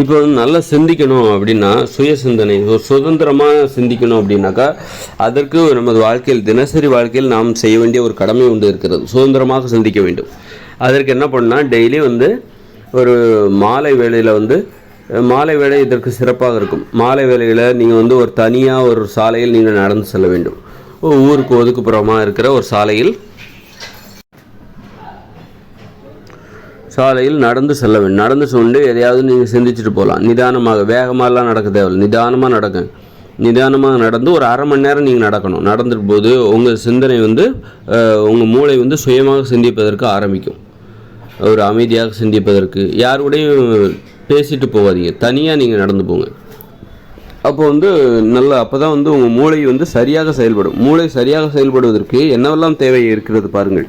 இப்போ வந்து நல்லா சிந்திக்கணும் அப்படின்னா சுய சிந்தனை ஒரு சுதந்திரமாக சிந்திக்கணும் அப்படின்னாக்கா அதற்கு நமது வாழ்க்கையில் தினசரி வாழ்க்கையில் நாம் செய்ய வேண்டிய ஒரு கடமை உண்டு இருக்கிறது. சுதந்திரமாக சிந்திக்க வேண்டும். அதற்கு என்ன பண்ணால் டெய்லி வந்து ஒரு மாலை வேளையில் வந்து மாலை வேலை இதற்கு சிறப்பாக இருக்கும். மாலை வேலையில் நீங்கள் வந்து ஒரு தனியாக ஒரு சாலையில் நீங்கள் நடந்து செல்ல வேண்டும். ஊருக்கு ஒதுக்குப்புறமாக இருக்கிற ஒரு சாலையில் சாலையில் நடந்து செல்ல வேண்டும். நடந்து சென்று எதையாவது நீங்கள் சிந்திச்சுட்டு போகலாம். நிதானமாக வேகமாகலாம் நடக்க தேவையில்லை. நிதானமாக நடக்க நிதானமாக நடந்து ஒரு அரை மணி நேரம் நீங்கள் நடக்கணும். நடந்துட்டு போது உங்கள் சிந்தனை வந்து உங்கள் மூளை வந்து சுயமாக சிந்திப்பதற்கு ஆரம்பிக்கும். ஒரு அமைதியாக சிந்திப்பதற்கு. யார் பேசிட்டு போகாதீங்க. தனியாக நீங்கள் நடந்து போங்க. அப்போ வந்து நல்ல அப்போ தான் வந்து உங்கள் மூளை வந்து சரியாக செயல்படும். மூளை சரியாக செயல்படுவதற்கு என்னவெல்லாம் தேவை இருக்கிறது பாருங்கள்.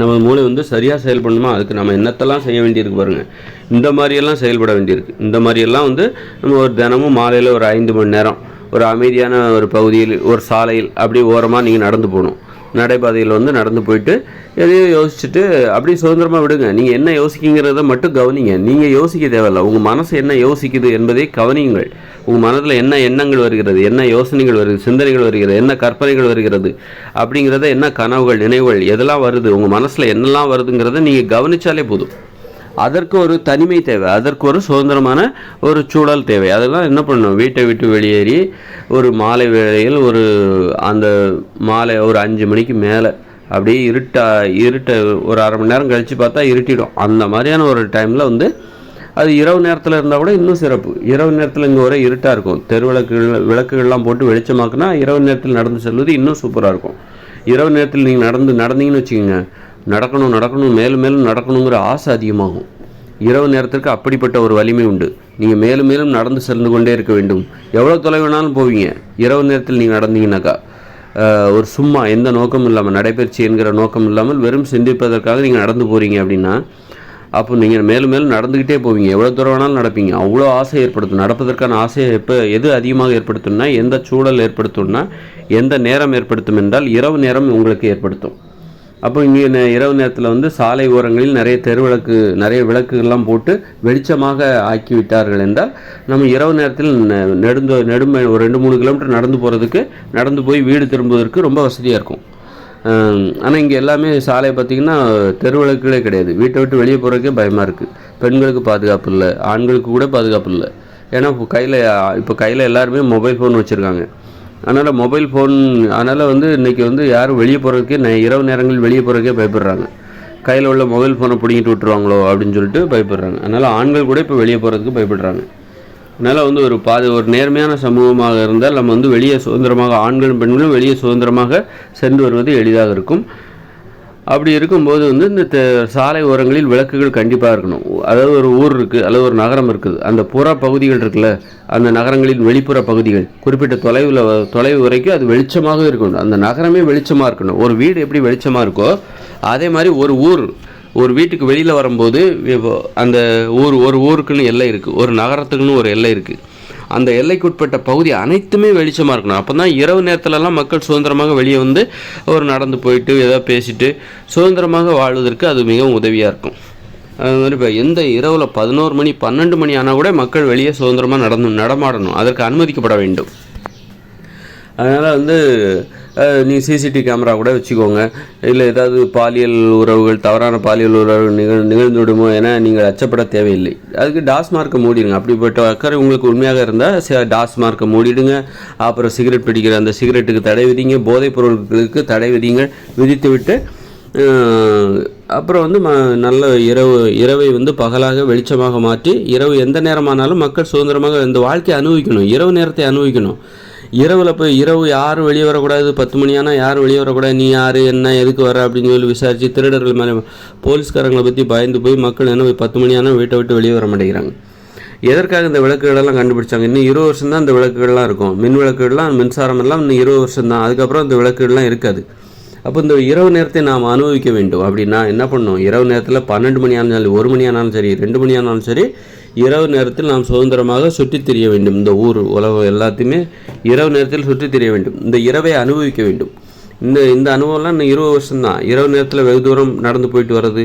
நம்ம மூளை வந்து சரியாக செயல்படணுமா? அதுக்கு நம்ம என்னத்தெல்லாம் செய்ய வேண்டியிருக்கு பாருங்கள் இந்த மாதிரியெல்லாம் செயல்பட வேண்டியிருக்கு. இந்த மாதிரியெல்லாம் வந்து நம்ம ஒரு தினமும் மாலையில் ஒரு ஐந்து மணி நேரம் ஒரு அமைதியான ஒரு பகுதியில் ஒரு சாலையில் அப்படியே ஓரமாக நீங்கள் நடந்து போகணும். நடைபாதையில் வந்து நடந்து போயிட்டு எதையும் யோசிச்சுட்டு அப்படியே சுதந்திரமாக விடுங்க. நீங்கள் என்ன யோசிக்கிங்கிறத மட்டும் கவனிங்க. நீங்கள் யோசிக்க தேவையில்ல. உங்கள் மனசு என்ன யோசிக்குது என்பதை கவனியுங்கள். உங்கள் மனதில் என்ன எண்ணங்கள் வருகிறது என்ன யோசனைகள் வருகிறது சிந்தனைகள் வருகிறது என்ன கற்பனைகள் வருகிறது அப்படிங்கிறத என்ன கனவுகள் நினைவுகள் எதெல்லாம் வருது உங்கள் மனசில் என்னெல்லாம் வருதுங்கிறத நீங்கள் கவனிச்சாலே போதும். அதற்கு ஒரு தனிமை தேவை அதற்கு ஒரு சுதந்திரமான ஒரு சூழல் தேவை. அதெல்லாம் என்ன பண்ணணும்? வீட்டை விட்டு வெளியேறி ஒரு மாலை வேளையில் ஒரு அந்த மாலை ஒரு அஞ்சு மணிக்கு மேலே அப்படியே இருட்டா இருட்ட ஒரு அரை மணி நேரம் கழித்து பார்த்தா இருட்டிடும். அந்த மாதிரியான ஒரு டைமில் வந்து அது இரவு நேரத்தில் இருந்தால் கூட இன்னும் சிறப்பு. இரவு நேரத்தில் இங்கே ஒரே இருட்டாக இருக்கும். தெருவிளக்குகள் விளக்குகள்லாம் போட்டு வெளிச்சமாக்குனா இரவு நேரத்தில் நடந்து செல்வது இன்னும் சூப்பராக இருக்கும். இரவு நேரத்தில் நீங்கள் நடந்து நடந்தீங்கன்னு வச்சுக்கோங்க. நடக்கணும் நடக்கணும் மேலும் மேலும் நடக்கணுங்கிற ஆசை அதிகமாகும். இரவு நேரத்திற்கு அப்படிப்பட்ட ஒரு வலிமை உண்டு. நீங்கள் மேலும் மேலும் நடந்து சென்று கொண்டே இருக்க வேண்டும். எவ்வளோ தொலைவு வேணாலும் போவீங்க. இரவு நேரத்தில் நீங்கள் நடந்தீங்கன்னாக்கா ஒரு சும்மா எந்த நோக்கமும் இல்லாமல் நடைபயிற்சி என்கிற நோக்கம் இல்லாமல் வெறும் சிந்திப்பதற்காக நீங்கள் நடந்து போகிறீங்க அப்படின்னா அப்போ நீங்கள் மேலும் மேலும் நடந்துக்கிட்டே போவீங்க. எவ்வளோ தூரம் வேணாலும் நடப்பீங்க. அவ்வளோ ஆசை ஏற்படுத்தும். நடப்பதற்கான ஆசையை எப்போ எது அதிகமாக ஏற்படுத்தும்னா எந்த சூழல் ஏற்படுத்தும்னா எந்த நேரம் ஏற்படுத்தும் என்றால் இரவு நேரம் உங்களுக்கு ஏற்படுத்தும். அப்போ இங்கே நே- இரவு நேரத்தில் வந்து சாலை ஓரங்களில் நிறைய தெருவிளக்கு நிறைய விளக்குகள்லாம் போட்டு வெளிச்சமாக ஆக்கி விட்டார்கள் என்றால் நம்ம இரவு நேரத்தில் நெ- நெடுந்த நெடுமை ஒரு ரெண்டு மூணு கிலோமீட்டர் நடந்து போகிறதுக்கு நடந்து போய் வீடு திரும்புவதற்கு ரொம்ப வசதியாக இருக்கும். ஆனால் இங்கே எல்லாமே சாலை பார்த்திங்கன்னா தெருவிளக்குகளே கிடையாது. வீட்டை விட்டு வெளியே போகிறதுக்கே பயமாக இருக்குது பெண்களுக்கு பாதுகாப்பு இல்லை ஆண்களுக்கு கூட பாதுகாப்பு இல்லை. ஏன்னா இப்போ கையில் இப்போ கையில் எல்லாருமே மொபைல் ஃபோன் வச்சுருக்காங்க. அதனால் மொபைல் ஃபோன் அதனால் வந்து இன்றைக்கி வந்து யாரும் வெளியே போகிறதுக்கே நெ- இரவு நேரங்களில் வெளியே போகிறதுக்கே பயப்படுறாங்க. கையில் உள்ள மொபைல் ஃபோனை பிடிங்கிட்டு விட்டுருவாங்களோ அப்படின்னு சொல்லிட்டு பயப்படுறாங்க. அதனால் ஆண்கள் கூட இப்போ வெளியே போகிறதுக்கு பயப்படுறாங்க. அதனால் வந்து ஒரு பாது ஒரு நேர்மையான சமூகமாக இருந்தால் நம்ம வந்து வெளியே சுதந்திரமாக ஆண்களும் பெண்களும் வெளியே சுதந்திரமாக சென்று வருவது எளிதாக இருக்கும். அப்படி இருக்கும்போது வந்து இந்த சாலை ஓரங்களில் விளக்குகள் கண்டிப்பாக இருக்கணும். அதாவது ஒரு ஊர் இருக்குது அல்லது ஒரு நகரம் இருக்குது. அந்த புற பகுதிகள் இருக்குல்ல அந்த நகரங்களின் வெளிப்புற பகுதிகள். குறிப்பிட்ட தொலைவில் தொலைவு வரைக்கும் அது வெளிச்சமாக இருக்கணும். அந்த நகரமே வெளிச்சமாக இருக்கணும். ஒரு வீடு எப்படி வெளிச்சமாக இருக்கோ அதே மாதிரி ஒரு ஊர் ஒரு வீட்டுக்கு வெளியில் வரும்போது அந்த ஊர் ஒரு ஊருக்குன்னு எல்லை இருக்குது ஒரு நகரத்துக்குன்னு ஒரு எல்லை இருக்குது அந்த எல்லைக்குட்பட்ட பகுதி அனைத்துமே வெளிச்சமாக இருக்கணும். அப்போ தான் இரவு நேரத்துலலாம் மக்கள் சுதந்திரமாக வெளியே வந்து ஒரு நடந்து போயிட்டு ஏதோ பேசிட்டு சுதந்திரமாக வாழ்வதற்கு அது மிகவும் உதவியாக இருக்கும். அது மாதிரி இப்போ எந்த இரவில் பதினோரு மணி பன்னெண்டு மணி ஆனால் கூட மக்கள் வெளியே சுதந்திரமாக நடந்து நடமாடணும். அதற்கு அனுமதிக்கப்பட வேண்டும். அதனால் வந்து நீ சிசிடிவி கேமரா கூட வச்சுக்கோங்க. இல்லை ஏதாவது பாலியல் உறவுகள் தவறான பாலியல் உறவுகள் நிகழ் நிகழ்ந்துவிடுமோ என நீங்கள் அச்சப்பட தேவையில்லை. அதுக்கு டாஸ் மார்க்கை மூடிடுங்க. அப்படிப்பட்ட அக்கறை உங்களுக்கு உண்மையாக இருந்தால் டாஸ் மார்க்கை மூடிடுங்க. அப்புறம் சிகரெட் பிடிக்கிற அந்த சிகரெட்டுக்கு தடை விதிங்க. போதைப் பொருட்களுக்கு தடை விதிங்க. விதித்து விட்டு அப்புறம் வந்து ம நல்ல இரவு இரவை வந்து பகலாக வெளிச்சமாக மாற்றி இரவு எந்த நேரமானாலும் மக்கள் சுதந்திரமாக இந்த வாழ்க்கையை அனுபவிக்கணும். இரவு நேரத்தை அனுபவிக்கணும். இரவில் போய் இரவு யாரும் வெளியே வரக்கூடாது? பத்து மணி ஆனால் யாரும் வெளியே வரக்கூடாது? நீ யார்? என்ன? எதுக்கு வர? அப்படின்னு சொல்லி விசாரித்து திருடர்கள் மேலே போலீஸ்காரங்களை பற்றி பயந்து போய் மக்கள் என்ன போய் பத்து மணி ஆனால் வீட்டை விட்டு வெளியே வர மாட்டேங்கிறாங்க. எதற்காக இந்த விளக்குகளெல்லாம் கண்டுபிடிச்சாங்க? இன்னும் இருபது வருஷம் தான் இந்த விளக்குகள்லாம் இருக்கும். மின் விளக்குகள்லாம் மின்சாரம் எல்லாம் இன்னும் இருபது வருஷம் தான் அதுக்கப்புறம் இந்த விளக்குகள்லாம் இருக்காது. அப்போ இந்த இரவு நேரத்தை நாம் அனுபவிக்க வேண்டும். அப்படின்னா என்ன பண்ணணும்? இரவு நேரத்தில் பன்னெண்டு மணி ஆனாலும் சரி ஒரு மணி ஆனாலும் சரி ரெண்டு மணி ஆனாலும் சரி இரவு நேரத்தில் நாம் சுதந்திரமாக சுற்றித் திரிய வேண்டும். இந்த ஊர் உலகம் எல்லாத்தையுமே இரவு நேரத்தில் சுற்றித் திரிய வேண்டும். இந்த இரவை அனுபவிக்க வேண்டும். இந்த இந்த அனுபவம்லாம் இன்னும் இருபது வருஷம் தான் இரவு நேரத்தில் வெகு தூரம் நடந்து போயிட்டு வர்றது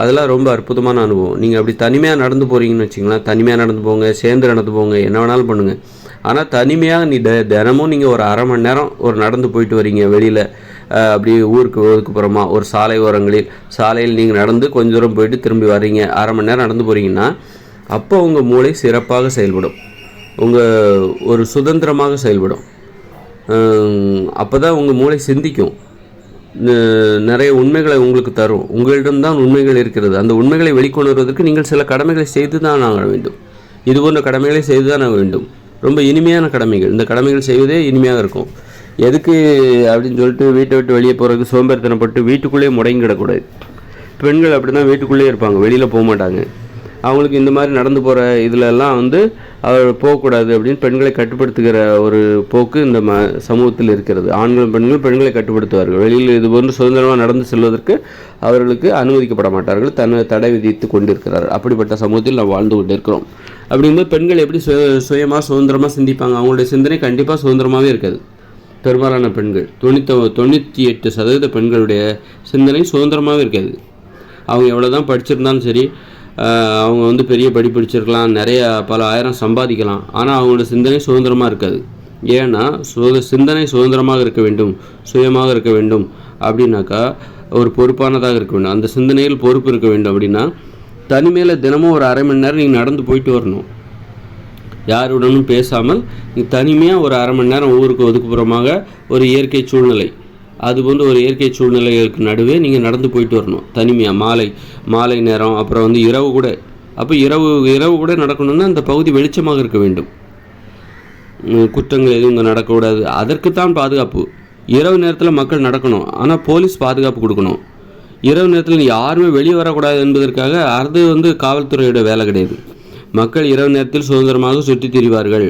அதெல்லாம் ரொம்ப அற்புதமான அனுபவம். நீங்கள் அப்படி தனிமையாக நடந்து போகிறீங்கன்னு வச்சிங்களேன் தனிமையாக நடந்து போங்க சேர்ந்து நடந்து போங்க என்ன வேணாலும் பண்ணுங்கள் ஆனால் தனிமையாக நீ த தினமும் நீங்கள் ஒரு அரை மணி நேரம் ஒரு நடந்து போயிட்டு வரீங்க வெளியில். அப்படி ஊருக்கு ஒதுக்குப்புறமா ஒரு சாலை ஓரங்களில் சாலையில் நீங்கள் நடந்து கொஞ்ச தூரம் போயிட்டு திரும்பி வரீங்க அரை மணி நேரம் நடந்து போகிறீங்கன்னா அப்போ உங்கள் மூளை சிறப்பாக செயல்படும். உங்கள் ஒரு சுதந்திரமாக செயல்படும். அப்போ தான் உங்கள் மூளை சிந்திக்கும். நிறைய உண்மைகளை உங்களுக்கு தரும். உங்களிடம்தான் உண்மைகள் இருக்கிறது. அந்த உண்மைகளை வெளிக்கொணர்வதற்கு நீங்கள் சில கடமைகளை செய்து தான் ஆக வேண்டும். இது போன்ற கடமைகளை செய்து தான் ஆக வேண்டும். ரொம்ப இனிமையான கடமைகள். இந்த கடமைகள் செய்வதே இனிமையாக இருக்கும். எதுக்கு அப்படின்னு சொல்லிட்டு வீட்டை விட்டு வெளியே போகிறதுக்கு சோம்பேறித்தனப்பட்டு வீட்டுக்குள்ளேயே முடங்கிடக்கூடாது பெண்கள் அப்படி தான் வீட்டுக்குள்ளேயே இருப்பாங்க வெளியில் போக மாட்டாங்க. அவங்களுக்கு இந்த மாதிரி நடந்து போகிற இதிலெல்லாம் வந்து அவர் போகக்கூடாது அப்படின்னு பெண்களை கட்டுப்படுத்துகிற ஒரு போக்கு இந்த ம சமூகத்தில் இருக்கிறது. ஆண்களும் பெண்களும் பெண்களை கட்டுப்படுத்துவார்கள். வெளியில் இது போன்று சுதந்திரமாக நடந்து செல்வதற்கு அவர்களுக்கு அனுமதிக்கப்பட மாட்டார்கள் தன்னை தடை விதித்து கொண்டிருக்கிறார்கள். அப்படிப்பட்ட சமூகத்தில் நாம் வாழ்ந்து கொண்டிருக்கிறோம். அப்படிங்கும்போது பெண்கள் எப்படி சுய சுயமாக சுதந்திரமாக சிந்திப்பாங்க? அவங்களுடைய சிந்தனை கண்டிப்பாக சுதந்திரமாகவே இருக்காது. பெரும்பாலான பெண்கள். தொண்ணூத்த தொண்ணூற்றி எட்டு சதவீத பெண்களுடைய சிந்தனை சுதந்திரமாக இருக்காது அவங்க எவ்வளோ தான் படிச்சிருந்தாலும் சரி அவங்க வந்து பெரிய படி படிச்சிருக்கலாம் நிறைய பல ஆயிரம் சம்பாதிக்கலாம். ஆனால் அவங்களோட சிந்தனை சுதந்திரமாக இருக்காது. ஏன்னா சுத சிந்தனை சுதந்திரமாக இருக்க வேண்டும் சுயமாக இருக்க வேண்டும் அப்படின்னாக்கா ஒரு பொறுப்பானதாக இருக்க வேண்டும். அந்த சிந்தனையில் பொறுப்பு இருக்க வேண்டும் அப்படின்னா தனிமையில் தினமும் ஒரு அரை மணி நேரம் நீங்கள் நடந்து போயிட்டு வரணும். யாருடனும் பேசாமல் தனிமையாக ஒரு அரை மணி நேரம் ஊருக்கு ஒதுக்குப்புறமாக ஒரு இயற்கை சூழ்நிலை. அது போன்ற ஒரு இயற்கை சூழ்நிலைகளுக்கு நடுவே நீங்கள் நடந்து போயிட்டு வரணும். தனிமையாக மாலை மாலை நேரம் அப்புறம் வந்து இரவு கூட. அப்போ இரவு இரவு கூட நடக்கணும்னா அந்த பகுதி வெளிச்சமாக இருக்க வேண்டும். குற்றங்கள் எதுவும் இங்கே நடக்கக்கூடாது. அதற்குத்தான் பாதுகாப்பு. இரவு நேரத்தில் மக்கள் நடக்கணும். ஆனால் போலீஸ் பாதுகாப்பு கொடுக்கணும். இரவு நேரத்தில் யாருமே வெளியே வரக்கூடாது என்பதற்காக அது வந்து காவல்துறையோட வேலை கிடையாது. மக்கள் இரவு நேரத்தில் சுதந்திரமாக சுற்றி திரிவார்கள்.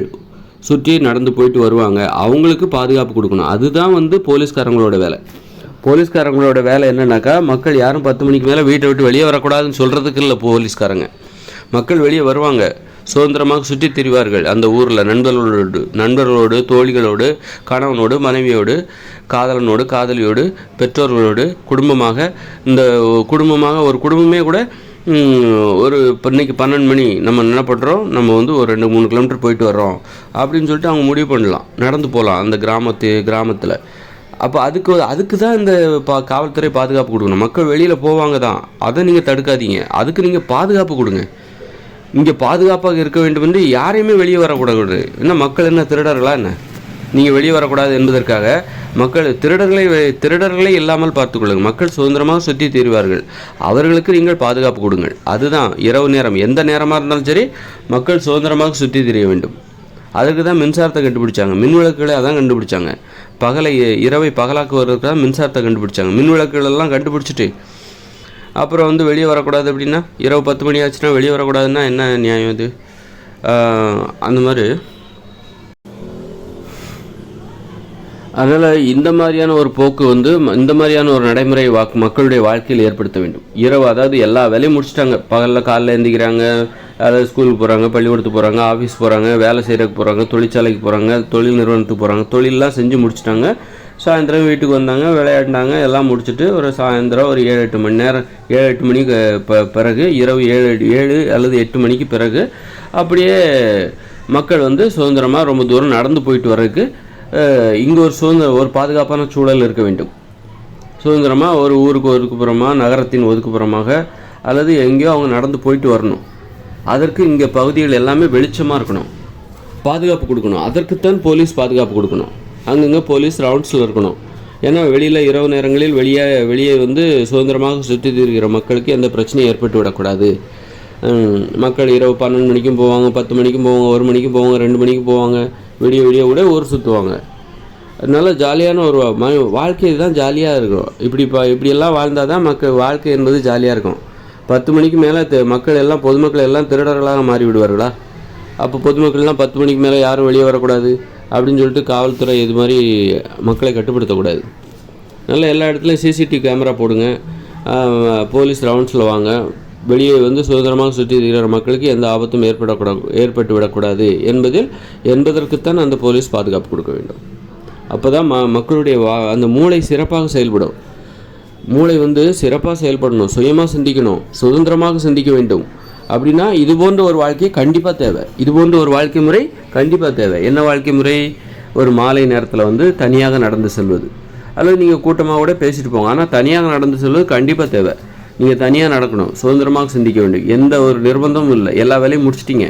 சுற்றி நடந்து போயிட்டு வருவாங்க. அவங்களுக்கு பாதுகாப்பு கொடுக்கணும். அதுதான் வந்து போலீஸ்காரங்களோட வேலை. போலீஸ்காரங்களோட வேலை என்னன்னாக்கா மக்கள் யாரும் பத்து மணிக்கு மேலே வீட்டை விட்டு வெளியே வரக்கூடாதுன்னு சொல்கிறதுக்கு இல்லை போலீஸ்காரங்க. மக்கள் வெளியே வருவாங்க. சுதந்திரமாக சுற்றி திரிவார்கள். அந்த ஊரில் நண்பர்களோடு நண்பர்களோடு தோழிகளோடு கணவனோடு மனைவியோடு காதலனோடு காதலியோடு பெற்றோர்களோடு குடும்பமாக இந்த குடும்பமாக ஒரு குடும்பமே கூட ஒரு இப்போ இன்றைக்கி பன்னெண்டு மணி நம்ம என்ன பண்ணுறோம் நம்ம வந்து ஒரு ரெண்டு மூணு கிலோமீட்டர் போயிட்டு வர்றோம். அப்படின்னு சொல்லிட்டு அவங்க முடிவு பண்ணலாம். நடந்து போகலாம் அந்த கிராமத்து கிராமத்தில். அப்போ அதுக்கு அதுக்கு தான் இந்த பா காவல்துறை பாதுகாப்பு கொடுக்கணும். மக்கள் வெளியில் போவாங்க தான். அதை நீங்கள் தடுக்காதீங்க. அதுக்கு நீங்கள் பாதுகாப்பு கொடுங்க. இங்கே பாதுகாப்பாக இருக்க வேண்டும் என்று யாரையுமே வெளியே வரக்கூடாது. என்ன மக்கள் என்ன திருடர்களா என்ன? நீங்கள் வெளியே வரக்கூடாது என்பதற்காக மக்கள் திருடர்களை திருடர்களை இல்லாமல் பார்த்துக்கொள்ளுங்கள் மக்கள் சுதந்திரமாக சுற்றி தீர்வார்கள். அவர்களுக்கு நீங்கள் பாதுகாப்பு கொடுங்கள். அதுதான் இரவு நேரம். எந்த நேரமாக இருந்தாலும் சரி மக்கள் சுதந்திரமாக சுற்றி திரிய வேண்டும். அதுக்கு தான் மின்சாரத்தை கண்டுபிடிச்சாங்க. மின் விளக்குகளை அதான் கண்டுபிடிச்சாங்க. பகலை இரவை பகலாக்குவதற்கு தான் மின்சாரத்தை கண்டுபிடிச்சாங்க. மின் விளக்குகளெல்லாம் கண்டுபிடிச்சிட்டு அப்புறம் வந்து வெளியே வரக்கூடாது அப்படின்னா இரவு பத்து மணி ஆச்சுன்னா வெளியே வரக்கூடாதுன்னா என்ன நியாயம் இது? அந்த மாதிரி அதனால் இந்த மாதிரியான ஒரு போக்கு வந்து இந்த மாதிரியான ஒரு நடைமுறை வாக்கு மக்களுடைய வாழ்க்கையில் ஏற்படுத்த வேண்டும். இரவு அதாவது எல்லா வேலையும் முடிச்சிட்டாங்க. பகலில் காலைல எழுந்திக்கிறாங்க அதாவது ஸ்கூலுக்கு போகிறாங்க பள்ளிக்கூடத்துக்கு போகிறாங்க ஆஃபீஸ் போகிறாங்க வேலை செய்கிறதுக்கு போகிறாங்க தொழிற்சாலைக்கு போகிறாங்க தொழில் நிறுவனத்துக்கு போகிறாங்க தொழிலெலாம் செஞ்சு முடிச்சிட்டாங்க. சாயந்தரம் வீட்டுக்கு வந்தாங்க விளையாடினாங்க எல்லாம் முடிச்சுட்டு ஒரு சாயந்தரம் ஒரு ஏழு எட்டு மணி நேரம் ஏழு எட்டு மணிக்கு ப- பிறகு இரவு ஏழு ஏழு அல்லது எட்டு மணிக்கு பிறகு அப்படியே மக்கள் வந்து சுதந்திரமாக ரொம்ப தூரம் நடந்து போயிட்டு வர்றதுக்கு இங்கே ஒரு சுதந்திர ஒரு பாதுகாப்பான சூழல் இருக்க வேண்டும். சுதந்திரமாக ஒரு ஊருக்கு ஒதுக்குப்புறமாக நகரத்தின் ஒதுக்குப்புறமாக அல்லது எங்கேயோ அவங்க நடந்து போயிட்டு வரணும். அதற்கு இங்கே பகுதிகள் எல்லாமே வெளிச்சமாக இருக்கணும். பாதுகாப்பு கொடுக்கணும். அதற்குத்தான் போலீஸ் பாதுகாப்பு கொடுக்கணும். அங்கங்கே போலீஸ் ரவுண்ட்ஸில் இருக்கணும். ஏன்னா வெளியில் இரவு நேரங்களில் வெளியே வெளியே வந்து சுதந்திரமாக சுற்றி திரிகிற மக்களுக்கு எந்த பிரச்சனையும் ஏற்பட்டு விடக்கூடாது. மக்கள் இரவு பன்னெண்டு மணிக்கும் போவாங்க பத்து மணிக்கும் போவாங்க ஒரு மணிக்கும் போவாங்க ரெண்டு மணிக்கும் போவாங்க. விடிய விடிய விட ஊர் சுற்றுவாங்க நல்ல ஜாலியான ஒரு வாழ்க்கை தான் ஜாலியாக இருக்கும். இப்படி இப்போ இப்படியெல்லாம் வாழ்ந்தால் தான் மக்கள் வாழ்க்கை என்பது ஜாலியாக இருக்கும். பத்து மணிக்கு மேலே மக்கள் எல்லாம் பொதுமக்கள் எல்லாம் திருடர்களாக மாறி விடுவார்களா அப்போ பொதுமக்கள்லாம் பத்து மணிக்கு மேலே யாரும் வெளியே வரக்கூடாது? அப்படின்னு சொல்லிட்டு காவல்துறை இது மாதிரி மக்களை கட்டுப்படுத்தக்கூடாது. நல்ல எல்லா இடத்துலையும் சிசிடிவி கேமரா போடுங்க. போலீஸ் ரவுண்ட்ஸில் வாங்க. வெளியே வந்து சுதந்திரமாக சுற்றி இருக்கிற மக்களுக்கு எந்த ஆபத்தும் ஏற்படக்கூடாது ஏற்பட்டு விடக்கூடாது என்பதில் என்பதற்குத்தான் அந்த போலீஸ் பாதுகாப்பு கொடுக்க வேண்டும். அப்போ தான் ம மக்களுடைய வா அந்த மூளை சிறப்பாக செயல்படும். மூளை வந்து சிறப்பாக செயல்படணும் சுயமாக சிந்திக்கணும் சுதந்திரமாக சிந்திக்க வேண்டும். அப்படின்னா இது போன்ற ஒரு வாழ்க்கை கண்டிப்பாக தேவை. இது போன்ற ஒரு வாழ்க்கை முறை கண்டிப்பாக தேவை. என்ன வாழ்க்கை முறை? ஒரு மாலை நேரத்தில் வந்து தனியாக நடந்து செல்வது. அல்லது நீங்கள் கூட்டமாக கூட பேசிட்டு போங்க. ஆனால் தனியாக நடந்து செல்வது கண்டிப்பாக தேவை. நீங்கள் தனியாக நடக்கணும். சுதந்திரமாக சிந்திக்க வேண்டும். எந்த ஒரு நிர்பந்தமும் இல்லை. எல்லா வேலையும் முடிச்சிட்டிங்க.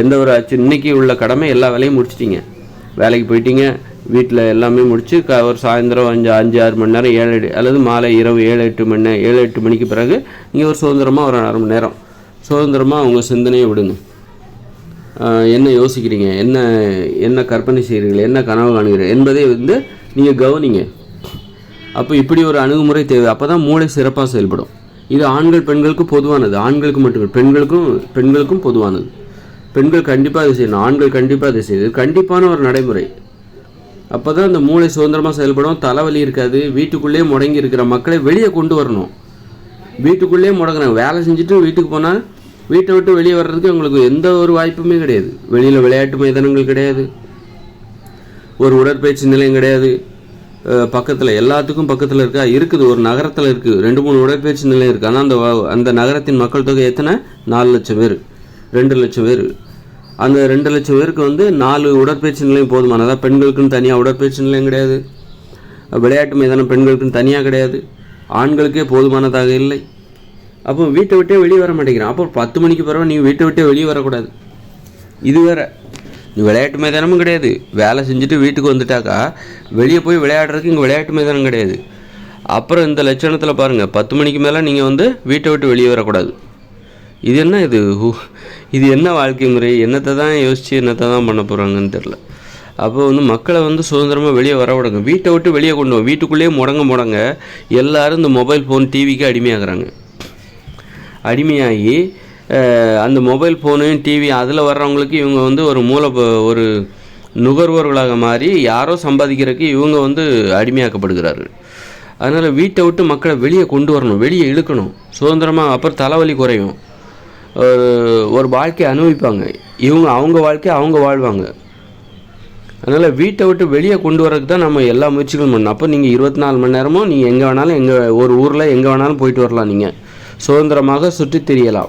எந்த ஒரு அச்சு இன்னைக்கு உள்ள கடமை எல்லா வேலையும் முடிச்சிட்டீங்க. வேலைக்கு போயிட்டீங்க. வீட்டில் எல்லாமே முடித்து க ஒரு சாயந்தரம் அஞ்சு அஞ்சு ஆறு மணி நேரம் ஏழு எட்டு அல்லது மாலை இரவு ஏழு எட்டு மணி நேரம் ஏழு எட்டு மணிக்கு பிறகு நீங்கள் ஒரு சுதந்திரமாக ஒரு அரை மணி நேரம். சுதந்திரமாக உங்கள் சிந்தனையை விடுங்க. என்ன யோசிக்கிறீங்க? என்ன என்ன கற்பனை செய்கிறீர்கள்? என்ன கனவு காணுகிறீர்கள்? என்பதை வந்து நீங்கள் கவனிங்க. அப்போ இப்படி ஒரு அணுகுமுறை தேவை. அப்போ தான் மூளை சிறப்பாக செயல்படும். இது ஆண்கள் பெண்களுக்கு பொதுவானது. ஆண்களுக்கு மட்டும். பெண்களுக்கும் பெண்களுக்கும் பொதுவானது. பெண்கள் கண்டிப்பாக அதை செய்யணும். ஆண்கள் கண்டிப்பாக அதை செய்யுது கண்டிப்பான ஒரு நடைமுறை. அப்போ தான் அந்த மூளை சுதந்திரமாக செயல்படும். தலைவலி இருக்காது. வீட்டுக்குள்ளேயே முடங்கி இருக்கிற மக்களை வெளியே கொண்டு வரணும். வீட்டுக்குள்ளேயே முடங்குறாங்க. வேலை செஞ்சுட்டு வீட்டுக்கு போனால் வீட்டை விட்டு வெளியே வர்றதுக்கு உங்களுக்கு எந்த ஒரு வாய்ப்புமே கிடையாது. வெளியில் விளையாட்டு மைதானங்கள் கிடையாது. ஒரு உடற்பயிற்சி நிலையம் கிடையாது. பக்கத்தில் எல்லாத்துக்கும் பக்கத்தில் இருக்கா? இருக்குது ஒரு நகரத்தில் இருக்குது ரெண்டு மூணு உடற்பயிற்சி நிலையம் இருக்குது ஆனால் அந்த வ- அந்த நகரத்தின் மக்கள் தொகை எத்தனை? நாலு லட்சம் பேர். ரெண்டு லட்சம் பேர். அந்த ரெண்டு லட்சம் பேருக்கு வந்து நாலு உடற்பயிற்சி நிலையம் போதுமானதா பெண்களுக்குன்னு தனியாக உடற்பயிற்சி நிலையம் கிடையாது. விளையாட்டு மைதானம் பெண்களுக்குன்னு தனியாக கிடையாது. ஆண்களுக்கே போதுமானதாக இல்லை. அப்போ வீட்டை விட்டே வெளியே வர மாட்டேங்கிறான். அப்போ பத்து மணிக்கு பிறகு நீ வீட்டை விட்டே வெளியே வரக்கூடாது. இது வேற. விளையாட்டு மைதானமும் கிடையாது. வேலை செஞ்சுட்டு வீட்டுக்கு வந்துட்டாக்கா வெளியே போய் விளையாடுறதுக்கு இங்கே விளையாட்டு மைதானம் கிடையாது. அப்புறம் இந்த லட்சணத்தில் பாருங்கள் பத்து மணிக்கு மேலே நீங்கள் வந்து வீட்டை விட்டு வெளியே வரக்கூடாது. இது என்ன இது? ஹூ, இது என்ன வாழ்க்கை முறை? என்னத்தை தான் யோசித்து என்னத்தை தான் பண்ண போகிறாங்கன்னு தெரில அப்போ வந்து மக்களை வந்து சுதந்திரமாக வெளியே வர விடுங்க. வீட்டை விட்டு வெளியே கொண்டு வரும் வீட்டுக்குள்ளேயே முடங்க முடங்க எல்லோரும் இந்த மொபைல் ஃபோன் டிவிக்கு அடிமையாகிறாங்க. அடிமையாகி அந்த மொபைல் ஃபோனு டிவி அதில் வர்றவங்களுக்கு இவங்க வந்து ஒரு மூல ஒரு நுகர்வோர்களாக மாறி யாரோ சம்பாதிக்கிறதுக்கு இவங்க வந்து அடிமையாக்கப்படுகிறார்கள் அதனால் வீட்டை விட்டு மக்களை வெளியே கொண்டு வரணும் வெளியே இழுக்கணும். சுதந்திரமாக அப்புறம் தலைவலி குறையும். ஒரு- ஒரு வாழ்க்கையை அனுபவிப்பாங்க. இவங்க அவங்க வாழ்க்கையை அவங்க வாழ்வாங்க. அதனால் வீட்டை விட்டு வெளியே கொண்டு வரதுக்கு தான் நம்ம எல்லா முயற்சிகளும் பண்ணணும். அப்போ நீங்கள் இருபத்தி நாலு மணி நேரமும் நீங்கள் எங்கே வேணாலும் எங்கே ஒரு ஊரில் எங்கே வேணாலும் போயிட்டு வரலாம் நீங்கள் சுதந்திரமாக சுற்றி திரியலாம்.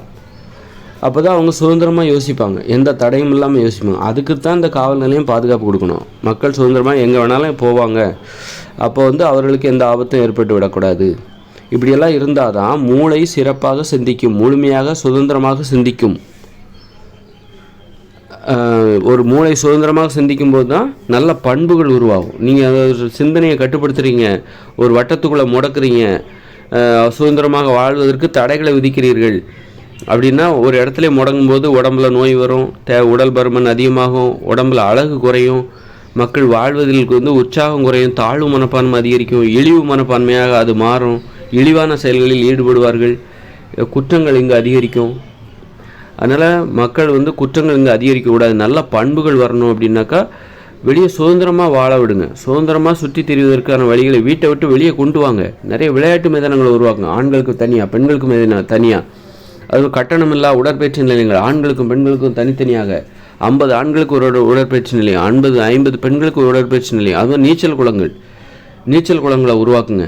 அப்போ தான் அவங்க சுதந்திரமாக யோசிப்பாங்க. எந்த தடையும் இல்லாமல் யோசிப்பாங்க. அதுக்கு தான் இந்த காவல் நிலையம் பாதுகாப்பு கொடுக்கணும். மக்கள் சுதந்திரமாக எங்கே வேணாலும் போவாங்க. அப்போ வந்து அவர்களுக்கு எந்த ஆபத்தும் ஏற்பட்டு விடக்கூடாது. இப்படியெல்லாம் இருந்தால் தான் மூளை சிறப்பாக சிந்திக்கும் முழுமையாக சுதந்திரமாக சிந்திக்கும். ஆஹ் ஒரு மூளை சுதந்திரமாக சிந்திக்கும் போது தான் நல்ல பண்புகள் உருவாகும். நீங்கள் ஒரு சிந்தனையை கட்டுப்படுத்துறீங்க. ஒரு வட்டத்துக்குள்ளே முடக்குறீங்க. ஆஹ் சுதந்திரமாக வாழ்வதற்கு தடைகளை விதிக்கிறீர்கள். அப்படின்னா ஒரு இடத்துல முடங்கும் போது உடம்புல நோய் வரும் தே உடல் பருமன் அதிகமாகும் உடம்புல அழகு குறையும் மக்கள் வாழ்வதில் வந்து உற்சாகம் குறையும் தாழ்வு மனப்பான்மை அதிகரிக்கும் இழிவு மனப்பான்மையாக அது மாறும் இழிவான செயல்களில் ஈடுபடுவார்கள் குற்றங்கள் இங்கு அதிகரிக்கும். அதனால் மக்கள் வந்து குற்றங்கள் இங்கே அதிகரிக்கக்கூடாது நல்ல பண்புகள் வரணும் அப்படின்னாக்கா வெளியே சுதந்திரமாக வாழ விடுங்க. சுதந்திரமாக சுற்றி திரிவதற்கான வழிகளை வீட்டை விட்டு வெளியே கொண்டு வாங்க. நிறைய விளையாட்டு மைதானங்களை உருவாக்குங்க. ஆண்களுக்கு தனியாக பெண்களுக்கு மைதான தனியாக அதுவும் கட்டணமில்லா உடற்பயிற்சி நிலையங்கள். ஆண்களுக்கும் பெண்களுக்கும் தனித்தனியாக ஐம்பது ஆண்களுக்கு ஒரு உடற்பயிற்சி நிலையம் ஐம்பது ஐம்பது பெண்களுக்கு ஒரு உடற்பயிற்சி நிலையம். அதுவும் நீச்சல் குளங்கள். நீச்சல் குளங்களை உருவாக்குங்க.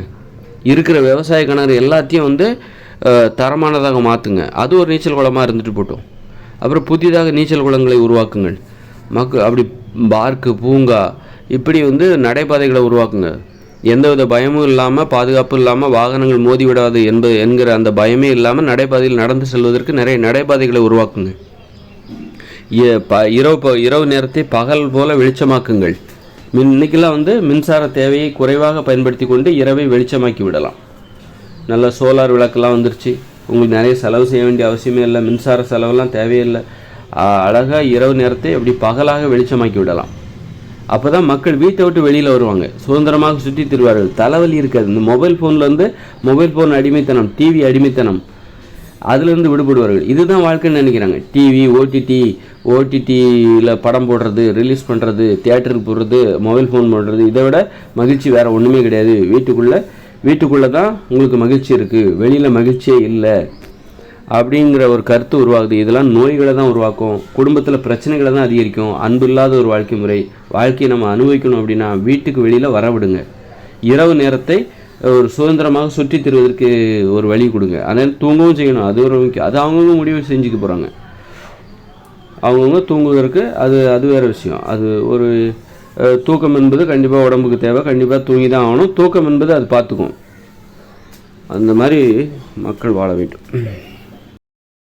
இருக்கிற விவசாய கிணறு எல்லாத்தையும் வந்து தரமானதாக மாற்றுங்க அது ஒரு நீச்சல் குளமாக இருந்துட்டு போட்டோம். அப்புறம் புதிதாக நீச்சல் குளங்களை உருவாக்குங்கள். மக்கள் அப்படி பார்க்கு பூங்கா இப்படி வந்து நடைபாதைகளை உருவாக்குங்க. எந்தவித பயமும் இல்லாமல் பாதுகாப்பு இல்லாமல் வாகனங்கள் மோதி விடாது என்பது என்கிற அந்த பயமே இல்லாமல் நடைபாதையில் நடந்து செல்வதற்கு நிறைய நடைபாதைகளை உருவாக்குங்க. இ- ப இரவு ப இரவு நேரத்தை பகல் போல வெளிச்சமாக்குங்கள். மின் இன்னைக்கெல்லாம் வந்து மின்சார தேவையை குறைவாக பயன்படுத்தி கொண்டு இரவை வெளிச்சமாக்கி விடலாம். நல்ல சோலார் விளக்கெல்லாம் வந்துருச்சு. உங்களுக்கு நிறைய செலவு செய்ய வேண்டிய அவசியமே இல்லை. மின்சார செலவெல்லாம் தேவையில்லை அழகாக இரவு நேரத்தை அப்படி பகலாக வெளிச்சமாக்கி விடலாம். அப்போ தான் மக்கள் வீட்டை விட்டு வெளியில் வருவாங்க. சுதந்திரமாக சுற்றி திருவார்கள். தலைவலி இருக்காது. இந்த மொபைல் ஃபோனில் வந்து மொபைல் ஃபோன் அடிமைத்தனம் டிவி அடிமைத்தனம் அதுலேருந்து விடுபடுவார்கள். இதுதான் வாழ்க்கைன்னு நினைக்கிறாங்க. டிவி ஓடிடி ஓடிடியில் படம் போடுறது ரிலீஸ் பண்ணுறது தியேட்டருக்கு போடுறது மொபைல் ஃபோன் போடுறது இதை விட மகிழ்ச்சி வேறு ஒன்றுமே கிடையாது. வீட்டுக்குள்ளே வீட்டுக்குள்ளே தான் உங்களுக்கு மகிழ்ச்சி இருக்குது வெளியில் மகிழ்ச்சியே இல்லை. அப்படிங்கிற ஒரு கருத்து உருவாகுது. இதெல்லாம் நோய்களை தான் உருவாக்கும். குடும்பத்தில் பிரச்சனைகளை தான் அதிகரிக்கும். அன்பு இல்லாத ஒரு வாழ்க்கை முறை. வாழ்க்கையை நம்ம அனுபவிக்கணும் அப்படின்னா வீட்டுக்கு வெளியில் வர விடுங்க இரவு நேரத்தை ஒரு சுதந்திரமாக சுற்றி தருவதற்கு ஒரு வழி கொடுங்க. அதனால் தூங்கவும் செய்யணும். அது ஒரு முக்கியம். அது அவங்கவுங்க முடிவு செஞ்சுக்க போகிறாங்க அவங்கவுங்க தூங்குவதற்கு அது அது வேறு விஷயம். அது ஒரு தூக்கம் என்பது கண்டிப்பாக உடம்புக்கு தேவை. கண்டிப்பாக தூங்கி தான் ஆகணும். தூக்கம் என்பது அது பார்த்துக்கும். அந்த மாதிரி மக்கள் வாழ வேண்டும்.